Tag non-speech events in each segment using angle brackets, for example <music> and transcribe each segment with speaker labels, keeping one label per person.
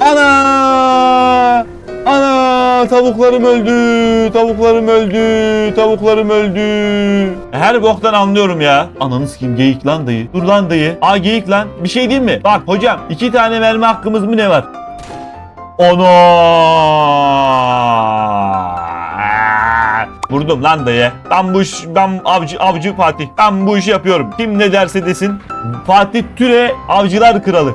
Speaker 1: Ana! Ana! Tavuklarım öldü. Tavuklarım öldü. Tavuklarım öldü. Her boktan anlıyorum ya. Ananı sikeyim geyik lan dayı. Dur lan dayı. Aa geyik lan. Bir şey diyeyim mi? Bak hocam iki tane mermi hakkımız mı ne var? Ono! Vurdum lan dayı. Ben bu iş, ben avcı, avcı Fatih. Ben bu işi yapıyorum. Kim ne derse desin. Fatih Türe avcılar kralı.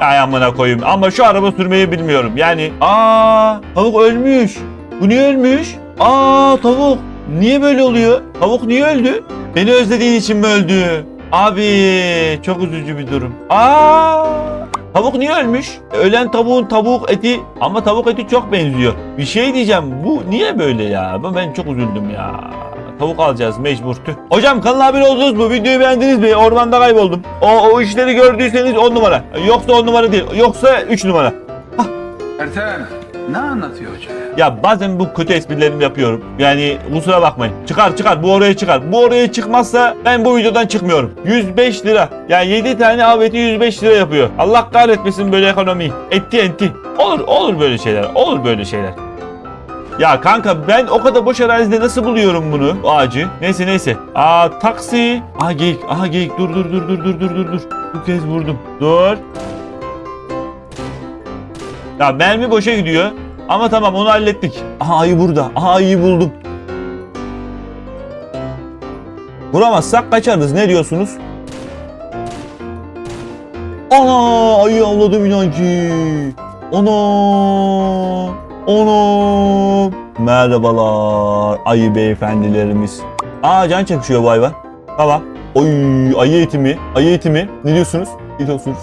Speaker 1: Ay amına koyayım. Ama şu araba sürmeyi bilmiyorum. Yani aa tavuk ölmüş. Bu niye ölmüş? Aa tavuk. Niye böyle oluyor? Tavuk niye öldü? Beni özlediğin için mi öldü? Abi çok üzücü bir durum. Aa Tavuk niye ölmüş? Ölen tavuğun tavuk eti ama tavuk eti çok benziyor. Bir şey diyeceğim bu niye böyle ya? Ben, çok üzüldüm ya. Tavuk alacağız mecbur tüh. Hocam kanala abone oldunuz mu? Videoyu beğendiniz mi? Ormanda kayboldum. O, o işleri gördüyseniz 10 numara. Yoksa 10 numara değil. Yoksa 3 numara.
Speaker 2: Ertem ne anlatıyor hoca ya?
Speaker 1: Bazen bu kötü esprilerimi yapıyorum. Yani kusura bakmayın. Çıkar çıkar bu oraya çıkar. Bu oraya çıkmazsa ben bu videodan çıkmıyorum. 105 lira. Yani 7 tane av eti 105 lira yapıyor. Allah kahretmesin böyle ekonomiyi. Etti enti. Olur olur böyle şeyler. Olur böyle şeyler. Ya kanka ben o kadar boş arazide nasıl buluyorum bunu bu ağacı? Neyse neyse. Aa taksi. Aha geyik. Aha geyik. Dur dur dur dur dur dur dur. Bu kez vurdum. Dur. Ya mermi boşa gidiyor. Ama tamam onu hallettik. Aha ayı burada. Aha ayıyı buldum. Vuramazsak kaçarız. Ne diyorsunuz? Ana ayı avladım inan ki. Ana. Ana. Merhabalar ayı beyefendilerimiz. Aa can çekişiyor bu hayvan. Tamam. Oy ayı eti mi? Ayı eti mi? Ne diyorsunuz? Ne diyorsunuz?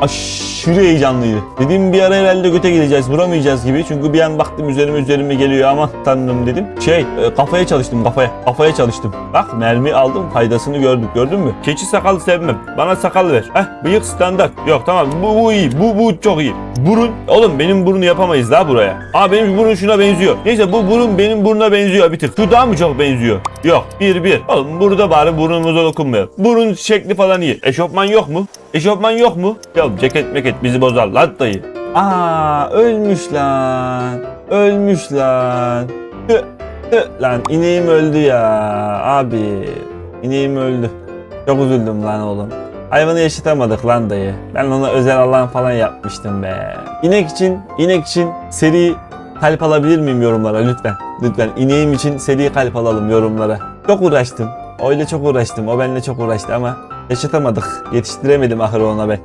Speaker 1: <laughs> aşırı heyecanlıydı. Dediğim bir ara herhalde göte gideceğiz vuramayacağız gibi. Çünkü bir an baktım üzerime üzerime geliyor aman tanrım dedim. Şey e, kafaya çalıştım kafaya. Kafaya çalıştım. Bak mermi aldım faydasını gördük gördün mü? Keçi sakalı sevmem. Bana sakal ver. Heh bıyık standart. Yok tamam bu, bu iyi. Bu, bu çok iyi. Burun. Oğlum benim burnu yapamayız daha buraya. Aa benim burun şuna benziyor. Neyse bu burun benim burnuna benziyor bir tık. Şu daha mı çok benziyor? Yok. Bir bir. Oğlum burada bari burnumuza dokunmayalım. Burun şekli falan iyi. Eşofman yok mu? Eşofman yok mu? Ya ceket meket bizi bozar lan dayı. Aa ölmüş lan. Ölmüş lan. Lan ineğim öldü ya abi. İneğim öldü. Çok üzüldüm lan oğlum. Hayvanı yaşatamadık lan dayı. Ben ona özel alan falan yapmıştım be. İnek için, inek için seri kalp alabilir miyim yorumlara lütfen? Lütfen ineğim için seri kalp alalım yorumlara. Çok uğraştım. Öyle çok uğraştım. O benimle çok uğraştı ama yaşatamadık. Yetiştiremedim ahırı ona ben.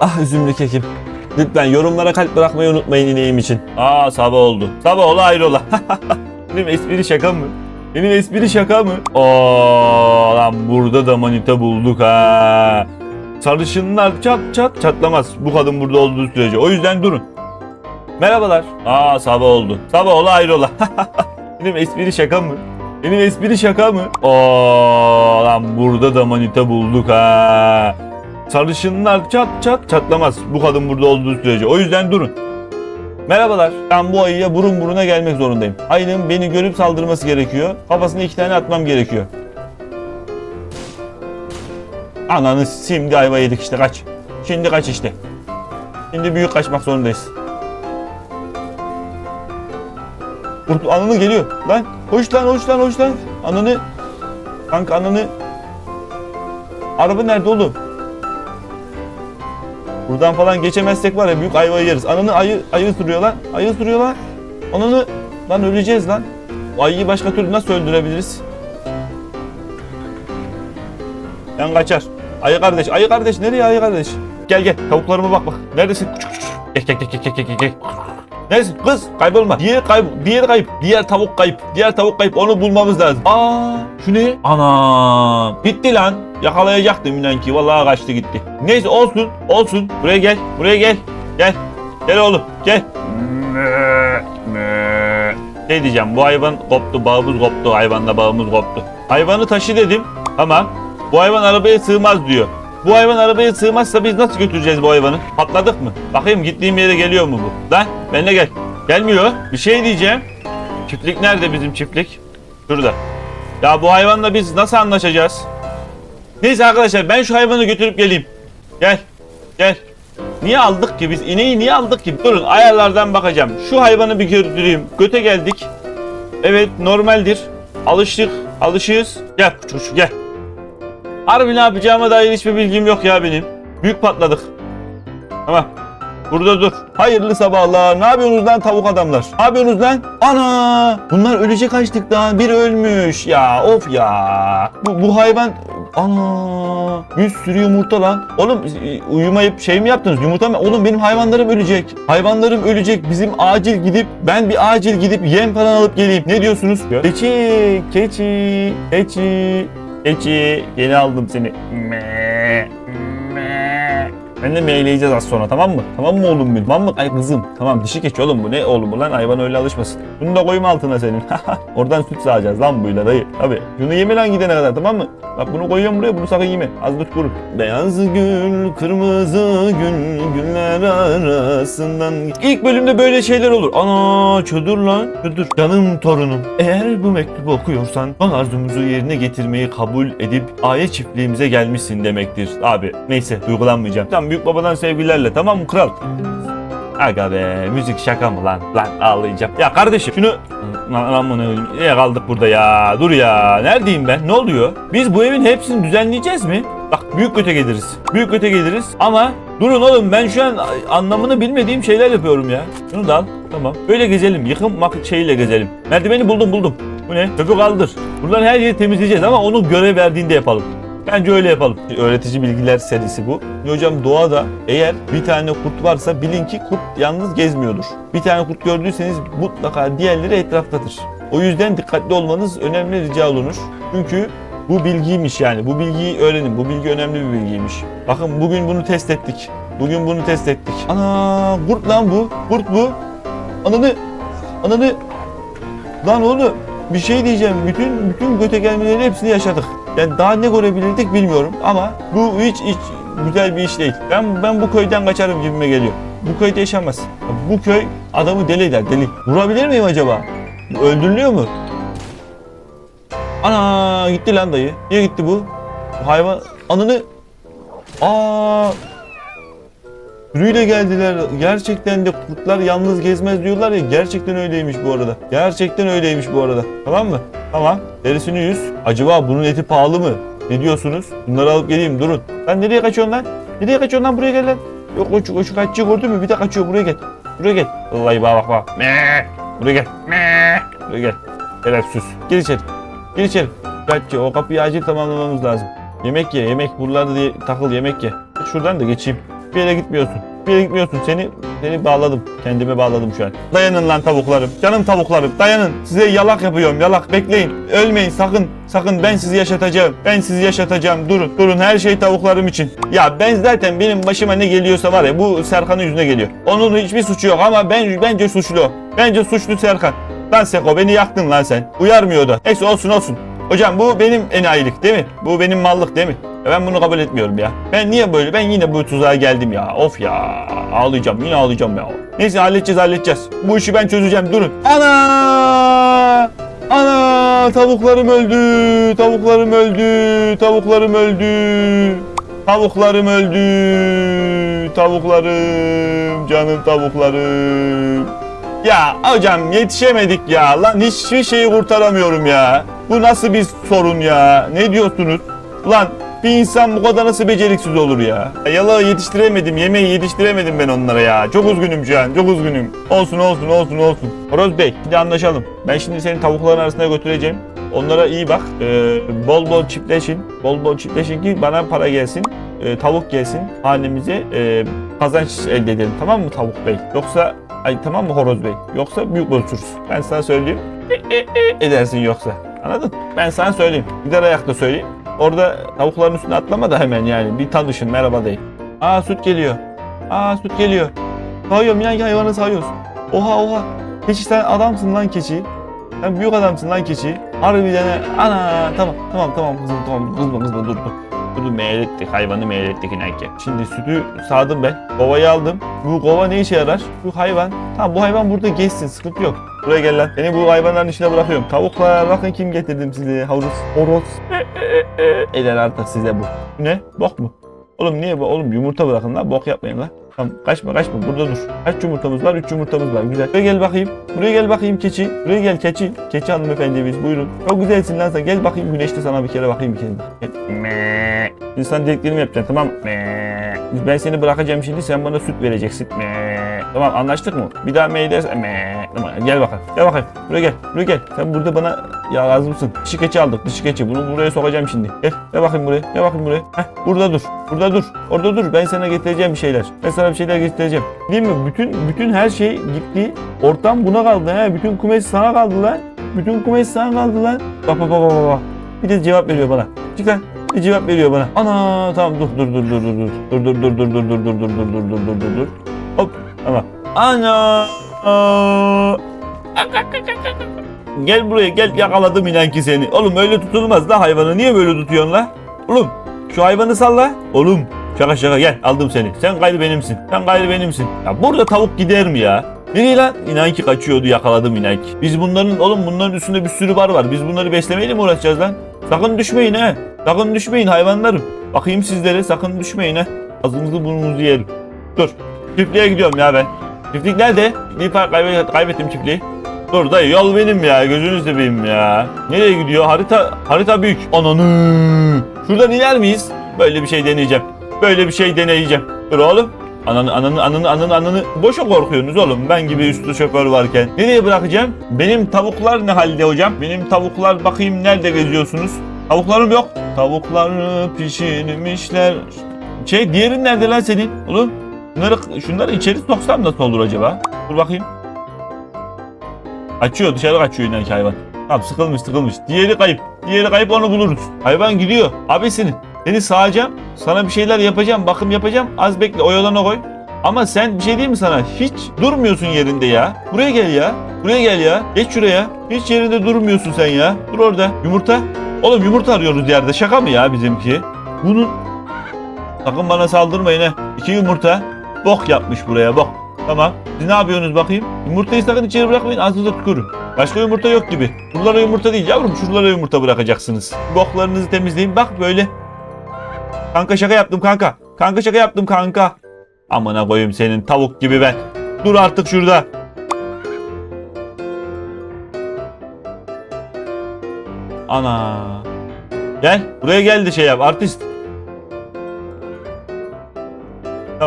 Speaker 1: Ah üzümlü kekim. Lütfen yorumlara kalp bırakmayı unutmayın ineğim için. Aa sabah oldu. Sabah ola hayrola. <laughs> Benim espri şaka mı? Benim espri şaka mı? Aa lan burada da manita bulduk ha. Sarışınlar çat çat çatlamaz. Bu kadın burada olduğu sürece. O yüzden durun. Merhabalar. Aa sabah oldu. Sabah ola hayrola. <laughs> Benim espri şaka mı? Benim espri şaka mı? Aa lan burada da manita bulduk ha. Sarışınlar çat çat çatlamaz. Bu kadın burada olduğu sürece. O yüzden durun. Merhabalar. Ben bu ayıya burun buruna gelmek zorundayım. Ayının beni görüp saldırması gerekiyor. Kafasına iki tane atmam gerekiyor. Ananı şimdi ayva yedik işte kaç. Şimdi kaç işte. Şimdi büyük kaçmak zorundayız. Ananı geliyor. Lan hoş lan hoş lan hoş lan. Ananı. Kanka ananı. Araba nerede oğlum? Buradan falan geçemezsek var ya büyük ayva yeriz. Ananı ayı ayı sürüyor lan. Ayı sürüyor lan. Ananı lan öleceğiz lan. O ayıyı başka türlü nasıl öldürebiliriz? Ben kaçar. Ayı kardeş, ayı kardeş nereye ayı kardeş? Gel gel tavuklarıma bak bak. Neredesin? Gel gel gel gel gel gel Neredesin kız? Kaybolma. Diğer kayıp, diğer kayıp, diğer tavuk kayıp, diğer tavuk kayıp. Onu bulmamız lazım. Aa, şu ne? Ana, gitti lan. Yakalayacaktım inan ki. Vallahi kaçtı gitti. Neyse olsun, olsun. Buraya gel, buraya gel. Gel. Gel oğlum, gel. Ne diyeceğim? Bu hayvan koptu, bağımız koptu. Hayvanla bağımız koptu. Hayvanı taşı dedim. Tamam. Bu hayvan arabaya sığmaz diyor. Bu hayvan arabaya sığmazsa biz nasıl götüreceğiz bu hayvanı? Patladık mı? Bakayım gittiğim yere geliyor mu bu? Lan benimle gel. Gelmiyor. Bir şey diyeceğim. Çiftlik nerede bizim çiftlik? Şurada. Ya bu hayvanla biz nasıl anlaşacağız? Neyse arkadaşlar ben şu hayvanı götürüp geleyim. Gel. Gel. Niye aldık ki biz? İneği niye aldık ki? Durun ayarlardan bakacağım. Şu hayvanı bir gördüreyim. Göte geldik. Evet normaldir. Alıştık. Alışığız. Gel kuş gel. Harbi ne yapacağıma dair hiçbir bilgim yok ya benim. Büyük patladık. Tamam. Burada dur. Hayırlı sabahlar. Ne yapıyorsunuz lan tavuk adamlar? Ne yapıyorsunuz lan? Ana! Bunlar ölecek açlıktan. Biri ölmüş. Ya of ya. Bu, bu hayvan... Ana! Bir sürü yumurta lan. Oğlum e, uyumayıp şey mi yaptınız? Yumurta mı? Oğlum benim hayvanlarım ölecek. Hayvanlarım ölecek. Bizim acil gidip ben bir acil gidip yem falan alıp geleyim. Ne diyorsunuz? Keçi, keçi, keçi, keçi. Yeni aldım seni. Me, me. Ben de meyleyeceğiz az sonra tamam mı? Tamam mı oğlum benim? Tamam mı? Ay kızım. Tamam dişi keçi oğlum bu ne oğlum bu lan hayvan öyle alışmasın. Bunu da koyma altına senin. <laughs> Oradan süt sağacağız lan buyla dayı. Tabi. Şunu yeme lan gidene kadar tamam mı? Bak bunu koyuyorum buraya bunu sakın yeme. Az tut kurun. Beyaz gül, kırmızı gül, güller arasından. İlk bölümde böyle şeyler olur. Ana çödür lan. Çödür. Canım torunum. Eğer bu mektubu okuyorsan bana arzumuzu yerine getirmeyi kabul edip aile çiftliğimize gelmişsin demektir. Abi neyse duygulanmayacağım. Tamam büyük babadan sevgilerle tamam mı kral? Aga be müzik şaka mı lan? Lan ağlayacağım. Ya kardeşim şunu... Lan aman öyle. Niye kaldık burada ya? Dur ya. Neredeyim ben? Ne oluyor? Biz bu evin hepsini düzenleyeceğiz mi? Bak büyük göte geliriz. Büyük göte geliriz ama durun oğlum ben şu an anlamını bilmediğim şeyler yapıyorum ya. Şunu da al. Tamam. Böyle gezelim. Yıkım şeyiyle gezelim. Merdiveni buldum buldum. Bu ne? Çöpü kaldır. Buradan her yeri temizleyeceğiz ama onu görev verdiğinde yapalım. Bence öyle yapalım. Öğretici bilgiler serisi bu. Hocam doğada eğer bir tane kurt varsa bilin ki kurt yalnız gezmiyordur. Bir tane kurt gördüyseniz mutlaka diğerleri etraftadır. O yüzden dikkatli olmanız önemli rica olunur. Çünkü bu bilgiymiş yani. Bu bilgiyi öğrenin. Bu bilgi önemli bir bilgiymiş. Bakın bugün bunu test ettik. Bugün bunu test ettik. Ana kurt lan bu. Kurt bu. Ananı. Ananı. Lan oğlum bir şey diyeceğim. Bütün bütün göte gelmelerin hepsini yaşadık. Yani daha ne görebilirdik bilmiyorum ama bu hiç hiç güzel bir iş değil. Ben ben bu köyden kaçarım gibime geliyor. Bu köyde yaşamaz. Bu köy adamı deli eder deli. Vurabilir miyim acaba? Öldürülüyor mu? Ana gitti lan dayı. Niye gitti bu? Hayvan anını Aa Sürüyle geldiler. Gerçekten de kurtlar yalnız gezmez diyorlar ya. Gerçekten öyleymiş bu arada. Gerçekten öyleymiş bu arada. Tamam mı? Tamam. Derisini yüz. Acaba bunun eti pahalı mı? Ne diyorsunuz? Bunları alıp geleyim durun. Sen nereye kaçıyorsun lan? Nereye kaçıyorsun lan buraya gel lan. Yok o şu kaççıyı gördün mü? Bir de kaçıyor buraya gel. Buraya gel. Vallahi bak bak bak. Mee. Buraya gel. Mee. Buraya gel. Gel sus. Gir içeri. Gir içeri. Kaççı o kapıyı acil tamamlamamız lazım. Yemek ye yemek. Buralarda diye takıl yemek ye. Şuradan da geçeyim. Bir yere gitmiyorsun. Bir yere gitmiyorsun. Seni seni bağladım. Kendime bağladım şu an. Dayanın lan tavuklarım. Canım tavuklarım. Dayanın. Size yalak yapıyorum. Yalak. Bekleyin. Ölmeyin sakın. Sakın ben sizi yaşatacağım. Ben sizi yaşatacağım. Durun. Durun. Her şey tavuklarım için. Ya ben zaten benim başıma ne geliyorsa var ya bu Serkan'ın yüzüne geliyor. Onun hiçbir suçu yok ama ben bence suçlu. Bence suçlu Serkan. Lan Seko beni yaktın lan sen. Uyarmıyor da. Neyse olsun olsun. Hocam bu benim enayilik değil mi? Bu benim mallık değil mi? Ben bunu kabul etmiyorum ya. Ben niye böyle? Ben yine bu tuzağa geldim ya. Of ya. Ağlayacağım. Yine ağlayacağım ya. Neyse halledeceğiz halledeceğiz. Bu işi ben çözeceğim. Durun. Ana! Ana! Tavuklarım öldü. Tavuklarım öldü. Tavuklarım öldü. Tavuklarım öldü. Tavuklarım. Canım tavuklarım. Ya hocam yetişemedik ya. Lan hiçbir şeyi kurtaramıyorum ya. Bu nasıl bir sorun ya? Ne diyorsunuz? Lan bir insan bu kadar nasıl beceriksiz olur ya? Yalağı yetiştiremedim, yemeği yetiştiremedim ben onlara ya. Çok üzgünüm şu çok üzgünüm. Olsun olsun olsun olsun. Horoz Bey, bir de anlaşalım. Ben şimdi seni tavukların arasına götüreceğim. Onlara iyi bak. Ee, bol bol çiftleşin. Bol bol çiftleşin ki bana para gelsin. Ee, tavuk gelsin hanemize. Ee, kazanç elde edelim. Tamam mı tavuk bey? Yoksa Ay tamam mı horoz bey? Yoksa büyük bozuşuruz. Ben sana söyleyeyim. E, e, e edersin yoksa. Anladın? Ben sana söyleyeyim. Gider ayakta söyleyeyim. Orada tavukların üstüne atlama da hemen yani. Bir tanışın merhaba deyin. Aa süt geliyor. Aa süt geliyor. Sağıyorum ya hayvanı sağıyorsun. Oha oha. Keçi sen adamsın lan keçi. Sen büyük adamsın lan keçi. Harbiden ha. ana tamam tamam tamam kızım tamam kızma kızma dur dur. Dur meylettik hayvanı meylettik inanki. Şimdi sütü sağdım ben. Kovayı aldım. Bu kova ne işe yarar? Bu hayvan. Tamam bu hayvan burada geçsin sıkıntı yok. Buraya gel lan. Seni bu hayvanların içine bırakıyorum. Tavuklar bakın kim getirdim size. Horoz. Horoz. Eder artık size. Bu ne? Bok mu? Oğlum niye bu? Oğlum yumurta bırakın lan. Bok yapmayın lan. Tamam kaçma kaçma burada dur. Kaç yumurtamız var? 3 yumurtamız var. Güzel. Buraya gel bakayım. Buraya gel bakayım keçi. Buraya gel keçi. Keçi hanımefendimiz buyurun. Çok güzelsin lan sen. Gel bakayım güneşte sana bir kere bakayım bir kere. Gel. Şimdi sana dediklerimi yapacaksın tamam Mee. Ben seni bırakacağım şimdi sen bana süt vereceksin. Tamam anlaştık mı? Bir daha mee. Tamam gel bakalım. Gel bakayım. Buraya gel. Buraya gel. Sen burada bana ya lazımsın. Dişi keçi aldık. Dişi keçi. Bunu buraya sokacağım şimdi. Gel. Gel bakayım buraya. Gel bakayım buraya. Heh, burada dur. Burada dur. Orada dur. Ben sana getireceğim bir şeyler. Ben sana bir şeyler getireceğim. Değil mi? Bütün bütün her şey gitti. Ortam buna kaldı ha. Bütün kumes sana kaldı lan. Bütün kumes sana kaldı lan. Bak bak bak bak bak. Bir de cevap veriyor bana. Çık lan. Bir cevap veriyor bana. Ana tamam dur dur dur dur dur dur. Dur dur dur dur dur dur dur dur dur dur dur dur dur dur. Hop tamam. Ana. Gel buraya gel yakaladım inan ki seni. Oğlum öyle tutulmaz la hayvanı. Niye böyle tutuyorsun la? Oğlum şu hayvanı salla. Oğlum şaka şaka gel aldım seni. Sen gayrı benimsin. Sen gayrı benimsin. Ya burada tavuk gider mi ya? Nereye lan? İnan ki kaçıyordu yakaladım inan ki. Biz bunların oğlum bunların üstünde bir sürü bar var. Biz bunları beslemeyle mi uğraşacağız lan? Sakın düşmeyin ha. Sakın düşmeyin hayvanlarım. Bakayım sizlere sakın düşmeyin ha. Ağzınızı burnunuzu yerim. Dur. Çiftliğe gidiyorum ya ben. Çiftlik nerede? Bir park kaybet- kaybettim çiftliği. Dur dayı yol benim ya gözünü seveyim ya. Nereye gidiyor? Harita harita büyük. Ananı. Şuradan iner miyiz? Böyle bir şey deneyeceğim. Böyle bir şey deneyeceğim. Dur oğlum. Ananı ananı ananı ananı ananı boşa korkuyorsunuz oğlum ben gibi üstü şoför varken. Nereye bırakacağım? Benim tavuklar ne halde hocam? Benim tavuklar bakayım nerede geziyorsunuz? Tavuklarım yok. Tavukları pişirmişler. Şey diğerin nerede lan senin? Oğlum şunları, şunları içeri soksam nasıl olur acaba? Dur bakayım. Kaçıyor dışarı kaçıyor inan ki hayvan. Tamam sıkılmış sıkılmış. Diğeri kayıp. Diğeri kayıp onu buluruz. Hayvan gidiyor. Abisinin. Seni sağacağım. Sana bir şeyler yapacağım. Bakım yapacağım. Az bekle oyalana koy. Ama sen bir şey diyeyim mi sana? Hiç durmuyorsun yerinde ya. Buraya gel ya. Buraya gel ya. Geç şuraya. Hiç yerinde durmuyorsun sen ya. Dur orada. Yumurta. Oğlum yumurta arıyoruz yerde. Şaka mı ya bizimki? Bunun... Sakın bana saldırmayın ha. İki yumurta. Bok yapmış buraya bok. Tamam. Siz ne yapıyorsunuz bakayım? Yumurtayı sakın içeri bırakmayın ağzınıza tükürün. Başka yumurta yok gibi. Şuralara yumurta değil yavrum şuralara yumurta bırakacaksınız. Boklarınızı temizleyin bak böyle. Kanka şaka yaptım kanka. Kanka şaka yaptım kanka. Amına koyayım senin tavuk gibi ben. Dur artık şurada. Ana. Gel buraya geldi şey yap artist.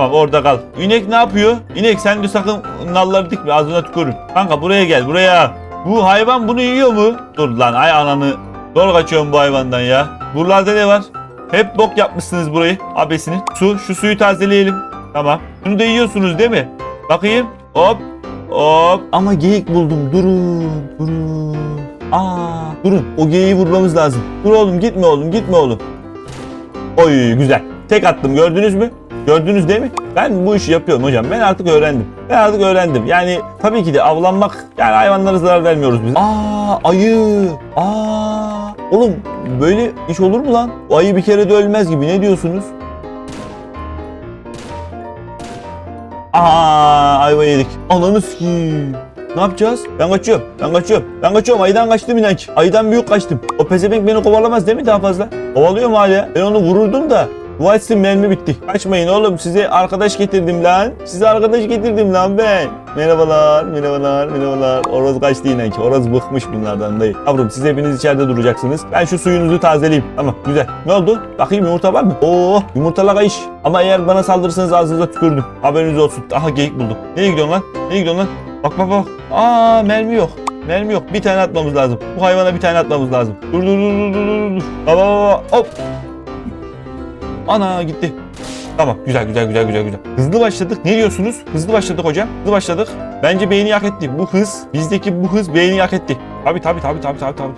Speaker 1: Tamam orada kal. İnek ne yapıyor? İnek sen de sakın nalları dikme ağzına tükürün. Kanka buraya gel buraya. Bu hayvan bunu yiyor mu? Dur lan ay ananı. Zor kaçıyorum bu hayvandan ya. Buralarda ne var? Hep bok yapmışsınız burayı abesini. Su şu suyu tazeleyelim. Tamam. Şunu da yiyorsunuz değil mi? Bakayım. Hop. Hop. Ama geyik buldum. Durun. Durun. Aa, durun. O geyiği vurmamız lazım. Dur oğlum gitme oğlum gitme oğlum. Oy güzel. Tek attım gördünüz mü? Gördünüz değil mi? Ben bu işi yapıyorum hocam. Ben artık öğrendim. Ben artık öğrendim. Yani tabii ki de avlanmak yani hayvanlara zarar vermiyoruz biz. Aa ayı. Aa. Oğlum böyle iş olur mu lan? O ayı bir kere de ölmez gibi. Ne diyorsunuz? Aa ayva yedik. Ananı sikeyim. Ne yapacağız? Ben kaçıyorum. Ben kaçıyorum. Ben kaçıyorum. Ayıdan kaçtım inan ki. Ayıdan büyük kaçtım. O pezevenk beni kovalamaz değil mi daha fazla? Kovalıyor mu hala? Ben onu vururdum da. Dua etsin mermi bitti. Kaçmayın oğlum size arkadaş getirdim lan. Size arkadaş getirdim lan ben. Merhabalar, merhabalar, merhabalar. Orası kaçtı yine ki. Orası bıkmış bunlardan dayı. Yavrum siz hepiniz içeride duracaksınız. Ben şu suyunuzu tazeleyeyim. Tamam güzel. Ne oldu? Bakayım yumurta var mı? Oo yumurtalar kayış. Ama eğer bana saldırırsanız ağzınıza tükürdüm. Haberiniz olsun. Aha geyik buldum. Nereye gidiyorsun lan? Nereye gidiyorsun lan? Bak bak bak. Aa mermi yok. Mermi yok. Bir tane atmamız lazım. Bu hayvana bir tane atmamız lazım. Dur dur dur dur dur dur. Baba baba hop. Ana gitti. Tamam güzel güzel güzel güzel güzel. Hızlı başladık. Ne diyorsunuz? Hızlı başladık hocam. Hızlı başladık. Bence beğeni hak etti. Bu hız bizdeki bu hız beğeni hak etti. Tabi tabi tabi tabi tabi tabi.